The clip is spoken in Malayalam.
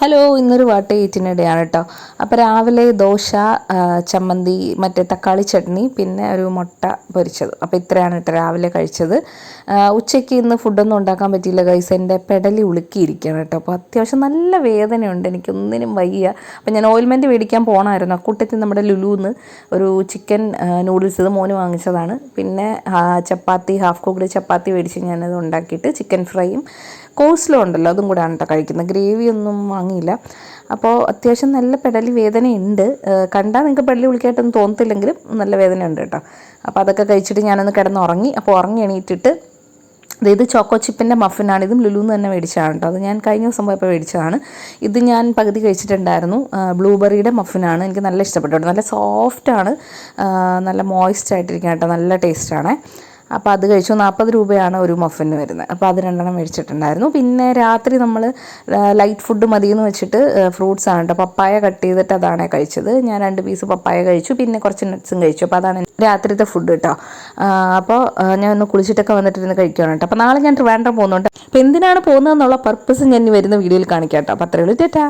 ഹലോ ഇന്നൊരു വാട്ട ഈറ്റിനിടെയാണ് കേട്ടോ അപ്പോൾ രാവിലെ ദോശ ചമ്മന്തി മറ്റേ തക്കാളി ചട്നി പിന്നെ ഒരു മുട്ട പൊരിച്ചത്. അപ്പോൾ ഇത്രയാണ് കേട്ടോ രാവിലെ കഴിച്ചത്. ഉച്ചയ്ക്ക് ഇന്ന് ഫുഡൊന്നും ഉണ്ടാക്കാൻ പറ്റിയില്ല ഗൈസ് എന്റെ പെടലി ഉളുക്കിയിരിക്കുകയാണ് കേട്ടോ അപ്പോൾ അത്യാവശ്യം നല്ല വേദനയുണ്ട്. എനിക്കൊന്നിനും വയ്യ. അപ്പോൾ ഞാൻ ഓയിൽമെന്റ് മേടിക്കാൻ പോകണമായിരുന്നു അക്കൂട്ടത്തിൽ നമ്മുടെ ലുലുന്ന് ഒരു ചിക്കൻ നൂഡിൽസ് ഇത് മോന് വാങ്ങിച്ചതാണ്. പിന്നെ ചപ്പാത്തി ഹാഫ് കുക്ക്ഡ് ചപ്പാത്തി മേടിച്ച് ഞാനത് ഉണ്ടാക്കിയിട്ട് ചിക്കൻ ഫ്രൈയും കോഴ്സിലും ഉണ്ടല്ലോ അതും കൂടെയാണ് കേട്ടോ കഴിക്കുന്നത്. ഗ്രേവി ഒന്നും വാങ്ങിയില്ല. അപ്പോൾ അത്യാവശ്യം നല്ല പെടലി വേദനയുണ്ട്. കണ്ടാൽ നിങ്ങൾക്ക് പെടലി വിളിക്കായിട്ടൊന്നും തോന്നത്തില്ലെങ്കിലും നല്ല വേദന ഉണ്ട് കേട്ടോ. അപ്പോൾ അതൊക്കെ കഴിച്ചിട്ട് ഞാനൊന്ന് കിടന്ന് ഉറങ്ങി അപ്പോൾ ഉറങ്ങി എണീറ്റിട്ട് ഇത് ചോക്കോ ചിപ്പിന്റെ മഫിനാണ്. ഇതും ലുലുന്ന് തന്നെ മേടിച്ചതാണ് കേട്ടോ. അത് ഞാൻ കഴിഞ്ഞ ദിവസം പോയപ്പോൾ മേടിച്ചതാണ്. ഇത് ഞാൻ പകുതി കഴിച്ചിട്ടുണ്ടായിരുന്നു. ബ്ലൂബെറിയുടെ മഫിനാണ്. എനിക്ക് നല്ല ഇഷ്ടപ്പെട്ടു. നല്ല സോഫ്റ്റാണ്. നല്ല മോയ്സ്റ്റ് ആയിട്ടിരിക്കാൻ കേട്ടോ. നല്ല ടേസ്റ്റാണ്. അപ്പോൾ അത് കഴിച്ചു. നാൽപ്പത് രൂപയാണ് ഒരു മഫിന് വരുന്നത്. അപ്പോൾ അത് രണ്ടെണ്ണം മേടിച്ചിട്ടുണ്ടായിരുന്നു. പിന്നെ രാത്രി നമ്മൾ ലൈറ്റ് ഫുഡ് മതി എന്ന് വെച്ചിട്ട് ഫ്രൂട്ട്സ് ആണ് കേട്ടോ പപ്പായ കട്ട് ചെയ്തിട്ട് അതാണ് കഴിച്ചത്. ഞാൻ രണ്ട് പീസ് പപ്പായ കഴിച്ചു. പിന്നെ കുറച്ച് നട്ട്സും കഴിച്ചു. അപ്പോൾ അതാണ് രാത്രിത്തെ ഫുഡ് കേട്ടോ അപ്പോൾ ഞാൻ ഒന്ന് കുളിച്ചിട്ടൊക്കെ വന്നിട്ടിരുന്ന് കഴിക്കുകയാണ് കേട്ടോ അപ്പോൾ നാളെ ഞാൻ ട്രിവാൻഡ്രം പോകുന്നുണ്ട്. അപ്പോൾ എന്തിനാണ് പോകുന്നതെന്നുള്ള പർപ്പസ് ഞാൻ വരുന്ന വീഡിയോയിൽ കാണിക്കാം കേട്ടോ അപ്പോൾ അത്രയുള്ളൂ ചേട്ടാ